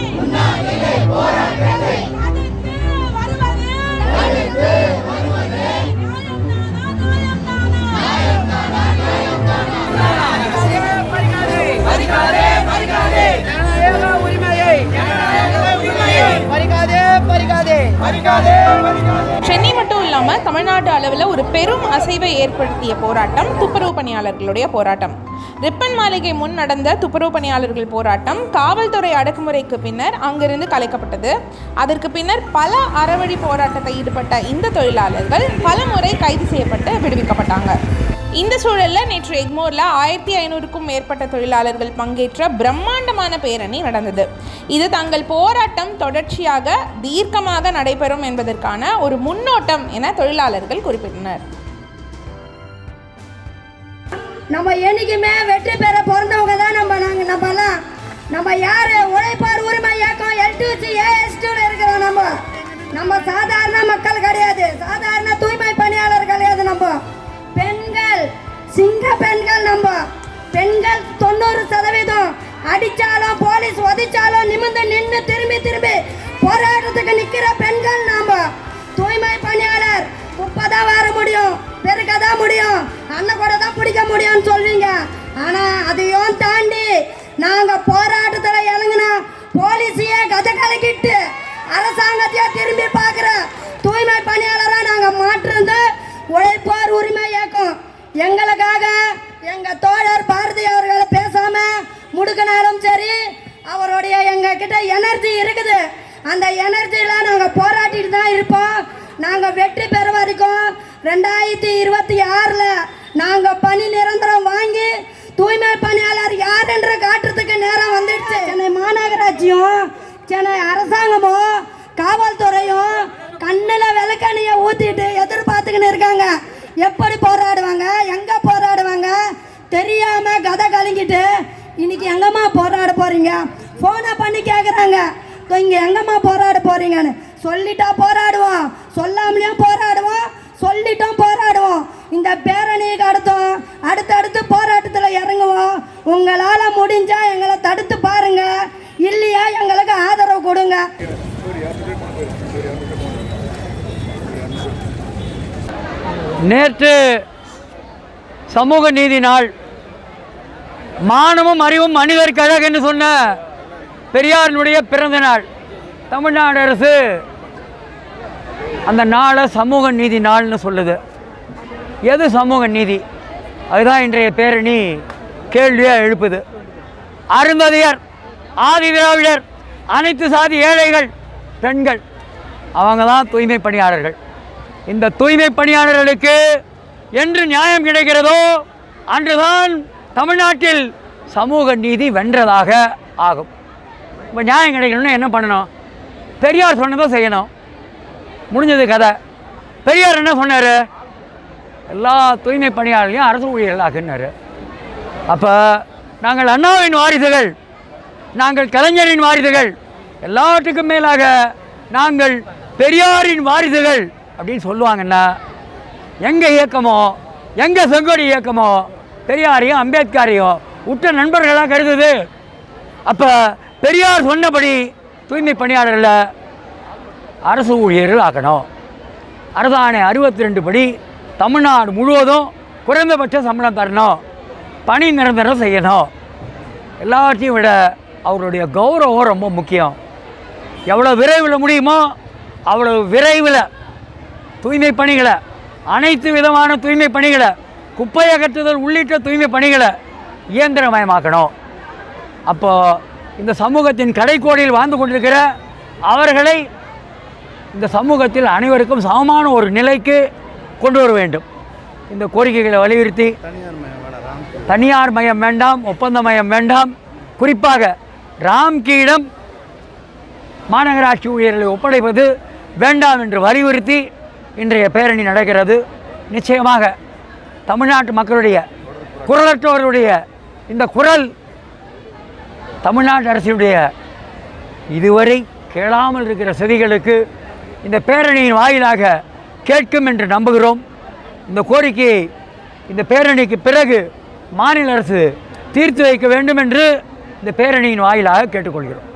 தடுத்து சென்னை மட்டும் இல்லாமல் தமிழ்நாடு அளவில் ஒரு பெரும் அசைவை ஏற்படுத்திய போராட்டம் துப்புரவு பணியாளர்களுடைய போராட்டம். ரிப்பன் மாளிகை முன் நடந்த துப்புரவு பணியாளர்கள் போராட்டம் காவல்துறை அடக்குமுறைக்கு பின்னர் அங்கிருந்து கலைக்கப்பட்டது. அதற்கு பின்னர் பல அறவழி போராட்டத்தை ஈடுபட்ட இந்த தொழிலாளர்கள் பல முறை கைது செய்யப்பட்டு விடுவிக்கப்பட்டாங்க. இந்த சூழலில் நேற்று எக்மோரில் ஆயிரத்தி ஐநூறுக்கும் மேற்பட்ட தொழிலாளர்கள் பங்கேற்ற பிரம்மாண்டமான பேரணி நடந்தது. இது தங்கள் போராட்டம் தொடர்ச்சியாக தீர்க்கமாக நடைபெறும் என்பதற்கான ஒரு முன்னோட்டம் என தொழிலாளர்கள் குறிப்பிட்டனர். நம்ம என்னைக்குமே வெற்றி பெற பிறந்தவங்க அடிச்சாலும் போலீஸ் உதைச்சாலும் நிமிந்து நின்று திரும்பி திரும்பி போராட்டத்துக்கு நிக்கிற பெண்கள் நாம. தூய்மை பணியாளர் குப்பை வர முடியும் பெருக்க தான் முடியும் அண்ணன் கூட தான் பிடிக்க முடியும்னு சொல்வீங்க ஆனா அதையும் தாண்டி நாங்க போராட்டத்துல இறங்கினா போலீஸையே கதை கலக்கிட்டு அரசாங்கத்தையே திரும்பி பார்க்குற தூய்மை பணியாளராக நாங்க மாற்றுறது உழைப்போர் உரிமை இயக்கம். எங்களுக்காக எங்க தோழர் பாரதி அவர்களை முடுக்கினாலும் சரி அவருடைய எங்ககிட்ட எனர்ஜி இருக்குது. அந்த எனர்ஜியில் நாங்கள் போராட்டிட்டு தான் இருப்போம். நாங்கள் வெற்றி பெற வரைக்கும் ரெண்டாயிரத்தி இருபத்தி ஆறில் நாங்கள் பணி நிரந்தரம் வாங்கி தூய்மை பணியாளர் யார் என்று காட்டுறதுக்கு நேரம் வந்துடுச்சு. சென்னை மாநகராட்சியும் சென்னை அரசாங்கமும் காவல்துறையும் கண்ணில் விளக்கணியை ஊற்றிட்டு எதிர்பார்த்துக்கின்னு இருக்காங்க. எப்படி போராடுவாங்க எங்கே போராடுவாங்க தெரியாமல் கதை கலங்கிட்டு இன்னைக்கு எங்கம்மா போராட போறீங்க? போனை பண்ணி கேட்குறாங்க இங்க எங்கம்மா போராட போறீங்கன்னு. சொல்லிட்டா போராடுவோம். சொல்லாமலேயும் போராடுவோம். சொல்லிட்டோம் போராடுவோம். இந்த பேரணிக்கு அடுத்தோம். அடுத்தடுத்து போராட்டத்தில் இறங்குவோம். உங்களால் முடிஞ்சா எங்களை தடுத்து பாருங்க. இல்லையா எங்களுக்கு ஆதரவு கொடுங்க. நேற்று சமூக நீதி நாள். மானமும் அறிவும் மனிதருக்கு அழகு என்று சொன்ன பெரியாரினுடைய பிறந்த நாள். தமிழ்நாடு அரசு அந்த நாளை சமூக நீதி நாள்னு சொல்லுது. எது சமூக நீதி? அதுதான் இன்றைய பேரணி கேள்வியாக எழுப்புது. அருந்ததியர் ஆதி திராவிடர் அனைத்து சாதி ஏழைகள் பெண்கள் அவங்க தான் தூய்மை பணியாளர்கள். இந்த தூய்மை பணியாளர்களுக்கு என்று நியாயம் கிடைக்கிறதோ அன்றுதான் தமிழ்நாட்டில் சமூக நீதி வென்றதாக ஆகும். இப்போ நியாயம் கிடைக்கணும்னா என்ன பண்ணணும்? பெரியார் சொன்னதை செய்யணும். முடிஞ்சது கதை. பெரியார் என்ன சொன்னார்? எல்லா தூய்மை பணியாளர்களையும் அரசு ஊழியர்களாக்குனாரு. அப்போ நாங்கள் அண்ணாவின் வாரிசுகள் நாங்கள் கலைஞரின் வாரிசுகள் எல்லாத்துக்கும் மேலாக நாங்கள் பெரியாரின் வாரிசுகள் அப்படின்னு சொல்லுவாங்கன்னா எங்கள் இயக்கமோ எங்கள் செங்கோடி இயக்கமோ பெரியாரையும் அம்பேத்கரையும் உற்ற நண்பர்களாக கருதுது அப்போ பெரியார் சொன்னபடி தூய்மை பணியாளர்களை அரசு ஊழியர்கள் ஆக்கணும். அரசாணை அறுபத்தி ரெண்டு படி தமிழ்நாடு முழுவதும் குறைந்தபட்ச சம்பளம் தரணும். பணி நிரந்தரம் செய்யணும். எல்லாத்தையும் விட அவருடைய கௌரவம் ரொம்ப முக்கியம். எவ்வளோ விரைவில் முடியுமோ அவ்வளோ விரைவில் தூய்மை பணிகளை அனைத்து விதமான தூய்மை பணிகளை குப்பை அகற்றுதல் உள்ளிட்ட தூய்மை பணிகளை இயந்திரமயமாக்கணும். அப்போது இந்த சமூகத்தின் கடைக்கோடியில் வாழ்ந்து கொண்டிருக்கிற அவர்களை இந்த சமூகத்தில் அனைவருக்கும் சமமான ஒரு நிலைக்கு கொண்டு வர வேண்டும். இந்த கோரிக்கைகளை வலியுறுத்தி தனியார் மயம் வேண்டாம் ஒப்பந்த மயம் வேண்டாம். குறிப்பாக ராம்கியிடம் மாநகராட்சி ஊழியர்களை ஒப்படைப்பது வேண்டாம் என்று வலியுறுத்தி இன்றைய பேரணி நடக்கிறது. நிச்சயமாக தமிழ்நாட்டு மக்களுடைய குரலற்றவர்களுடைய இந்த குரல் தமிழ்நாட்டு அரசினுடைய இதுவரை கேளாமல் இருக்கிற செவிகளுக்கு இந்த பேரணியின் வாயிலாக கேட்கும் என்று நம்புகிறோம். இந்த கோரிக்கையை இந்த பேரணிக்கு பிறகு மாநில அரசு தீர்த்து வைக்க வேண்டும் என்று இந்த பேரணியின் வாயிலாக கேட்டுக்கொள்கிறோம்.